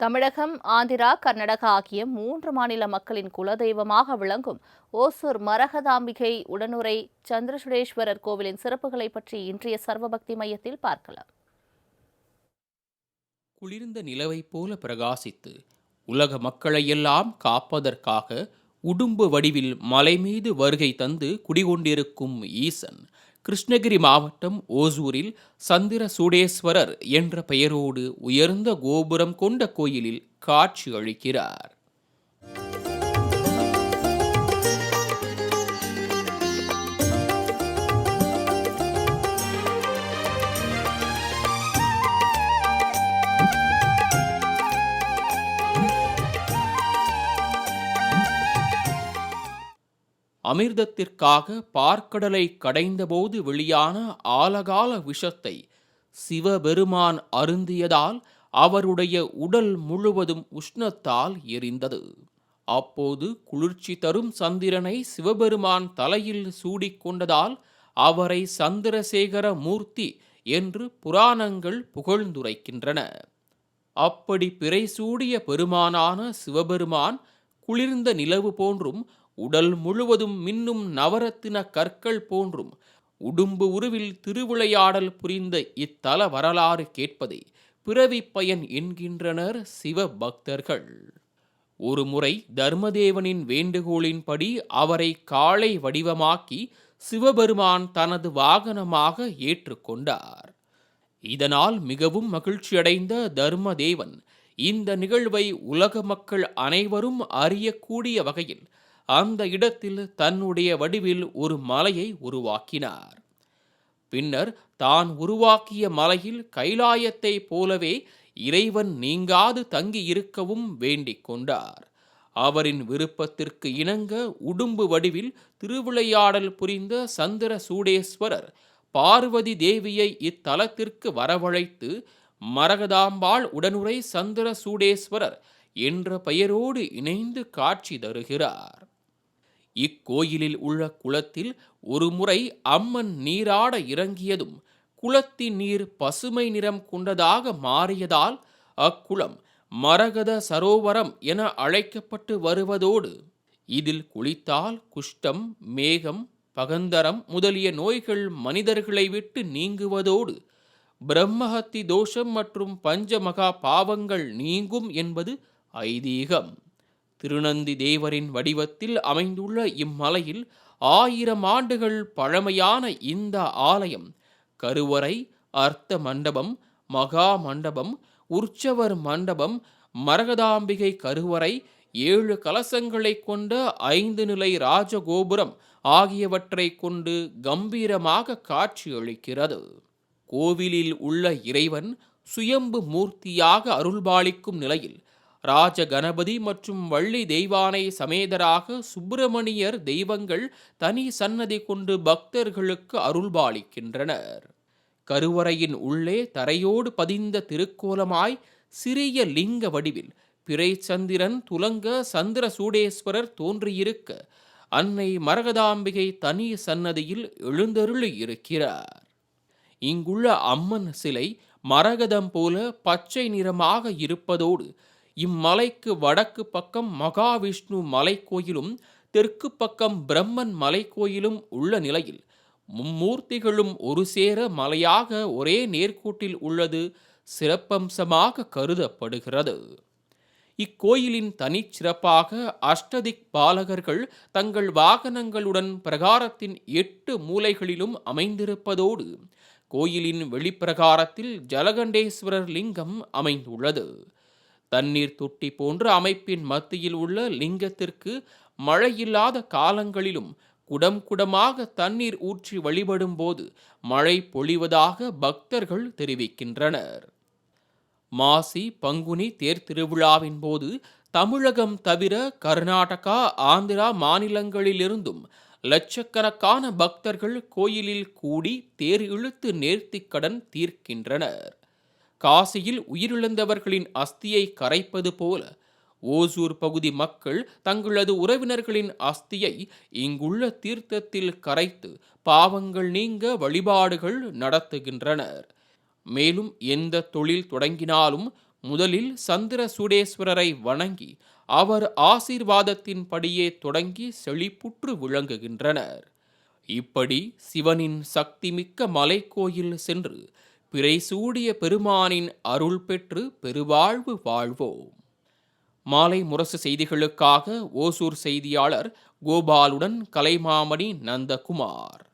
தமிழகம் ஆந்திரா கர்நாடகா ஆகிய மூன்று மாநில மக்களின் குலதெய்வமாக விளங்கும் ஓசூர் மரகதாம்பிகை உடனுரை சந்திரசுடேஸ்வரர் கோவிலின் சிறப்புகளை பற்றி இன்றைய சர்வபக்தி மையத்தில் பார்க்கலாம். குளிர்ந்த நிலவைப் போல பிரகாசித்து உலக மக்களையெல்லாம் காப்பதற்காக உடும்பு வடிவில் மலை மீது வருகை தந்து குடிகொண்டிருக்கும் ஈசன் கிருஷ்ணகிரி மாவட்டம் ஓசூரில் சந்திர சூடேஸ்வரர் என்ற பெயரோடு உயர்ந்த கோபுரம் கொண்ட கோயிலில் காட்சி அளிக்கிறார். அமிர்தத்திற்காக பார்க்கடலை கடைந்தபோது வெளியான ஆலகால விஷத்தை சிவபெருமான் அருந்தியதால் அவருடைய உடல் முழுவதும் உஷ்ணத்தால் எரிந்தது. அப்போது குளிர்ச்சி தரும் சந்திரனை சிவபெருமான் தலையில் சூடிக்கொண்டதால் அவரை சந்திரசேகர மூர்த்தி என்று புராணங்கள் புகழ்ந்துரைக்கின்றன. அப்படி பிறை சூடிய பெருமானான சிவபெருமான் குளிர்ந்த நிலவு போன்றும் உடல் முழுவதும் மின்னும் நவரத்தின கற்கள் போன்றும் உடும்பு உருவில் திருவிளையாடல் புரிந்த இத்தல வரலாறு கேட்பதை பிறவி பயன் என்கின்றனர் சிவ பக்தர்கள் ஒருமுறை தர்மதேவனின் வேண்டுகோளின்படி அவரை காளை வடிவமாக்கி சிவபெருமான் தனது வாகனமாக ஏற்றுக்கொண்டார் இதனால் மிகவும் மகிழ்ச்சியடைந்த தர்மதேவன் இந்த நிகழ்வை உலக மக்கள் அனைவரும் அறியக்கூடிய வகையில் அந்த இடத்தில் தன்னுடைய வடிவில் ஒரு மலையை உருவாக்கினார். பின்னர் தான் உருவாக்கிய மலையில் கைலாயத்தை போலவே இறைவன் நீங்காது தங்கியிருக்கவும் வேண்டிக் கொண்டார். அவரின் விருப்பத்திற்கு இணங்க உடும்பு வடிவில் திருவிளையாடல் புரிந்த சந்திர சூடேஸ்வரர் பார்வதி தேவியை இத்தலத்திற்கு வரவழைத்து மரகதாம்பாள் உடனுரை சந்திர சூடேஸ்வரர் என்ற பெயரோடு இணைந்து காட்சி தருகிறார். இக்கோயிலில் உள்ள குளத்தில் ஒருமுறை அம்மன் நீராட இறங்கியதும் குளத்தின் நீர் பசுமை நிறம் கொண்டதாக மாறியதால் அக்குளம் மரகத சரோவரம் என அழைக்கப்பட்டு வருவதோடு இதில் குளித்தால் குஷ்டம் மேகம் பகந்தரம் முதலிய நோய்கள் மனிதர்களை விட்டு நீங்குவதோடு பிரம்மஹத்தி தோஷம் மற்றும் பஞ்சமகா பாவங்கள் நீங்கும் என்பது ஐதீகம். திருநந்தி தேவரின் வடிவத்தில் அமைந்துள்ள இம்மலையில் ஆயிரம் ஆண்டுகள் பழமையான இந்த ஆலயம் கருவறை அர்த்த மண்டபம் மகா மண்டபம் உற்சவர் மண்டபம் மரகதாம்பிகை கருவறை ஏழு கலசங்களை கொண்ட ஐந்து நிலை ராஜகோபுரம் ஆகியவற்றை கொண்டு கம்பீரமாக காட்சியளிக்கிறது. கோவிலில் உள்ள இறைவன் சுயம்பு மூர்த்தியாக அருள்பாலிக்கும் நிலையில் ராஜ கணபதி மற்றும் வள்ளி தெய்வானை சமேதராக சுப்பிரமணியர் தெய்வங்கள் தனி சன்னதி கொண்டு பக்தர்களுக்கு அருள்பாலிக்கின்றனர். கருவறையின் உள்ளே தரையோடு பதிந்த திருக்கோலமாய் சிறிய லிங்க வடிவில் பிறைச்சந்திரன் துலங்க சந்திர சூடேஸ்வரர் தோன்றியிருக்க அன்னை மரகதாம்பிகை தனி சன்னதியில் எழுந்தருளி இருக்கிறார் இங்குள்ள அம்மன் சிலை மரகதம் போல பச்சை நிறமாக இருப்பதோடு இம்மலைக்கு வடக்கு பக்கம் மகாவிஷ்ணு மலைக்கோயிலும் தெற்கு பக்கம் பிரம்மன் மலைக்கோயிலும் உள்ள நிலையில் மும்மூர்த்திகளும் ஒரு சேர மலையாக ஒரே நேர்கோட்டில் உள்ளது சிறப்பம்சமாக கருதப்படுகிறது. இக்கோயிலின் தனிச்சிறப்பாக அஷ்டதிக் பாலகர்கள் தங்கள் வாகனங்களுடன் பிரகாரத்தின் எட்டு மூலைகளிலும் அமைந்திருப்பதோடு கோயிலின் வெளிப்பிரகாரத்தில் ஜலகண்டேஸ்வரர் லிங்கம் அமைந்துள்ளது. தண்ணீர் தொட்டி போன்ற அமைப்பின் மத்தியில் உள்ள லிங்கத்திற்கு மழையில்லாத காலங்களிலும் குடம் குடமாக தண்ணீர் ஊற்றி வழிபடும் போது மழை பொழிவதாக பக்தர்கள் தெரிவிக்கின்றனர். மாசி பங்குனி தேர் திருவிழாவின் போது தமிழகம் தவிர கர்நாடகா ஆந்திரா மாநிலங்களிலிருந்தும் லட்சக்கணக்கான பக்தர்கள் கோயிலில் கூடி தேர் இழுத்து நேர்த்திக்கடன் தீர்க்கின்றனர். காசியில் உயிரிழந்தவர்களின் அஸ்தியை கரைப்பது போல ஓசூர் பகுதி மக்கள் தங்களது உறவினர்களின் அஸ்தியை இங்குள்ள தீர்த்தத்தில் கரைத்து பாவங்கள் நீங்க வழிபாடுகள் நடத்துகின்றனர். மேலும் எந்த தொழில் தொடங்கினாலும் முதலில் சந்திர சுடேஸ்வரரை வணங்கி அவர் ஆசீர்வாதத்தின்படியே தொடங்கி செழிப்புற்று விளங்குகின்றனர். இப்படி சிவனின் சக்திமிக்க மலைக்கோயில் சென்று பிறை சூடிய பெருமானின் அருள் பெற்று பெருவாழ்வு வாழ்வோம். மாலை முரசு செய்திகளுக்காக ஓசூர் செய்தியாளர் கோபாலுடன் கலைமாமணி நந்தகுமார்.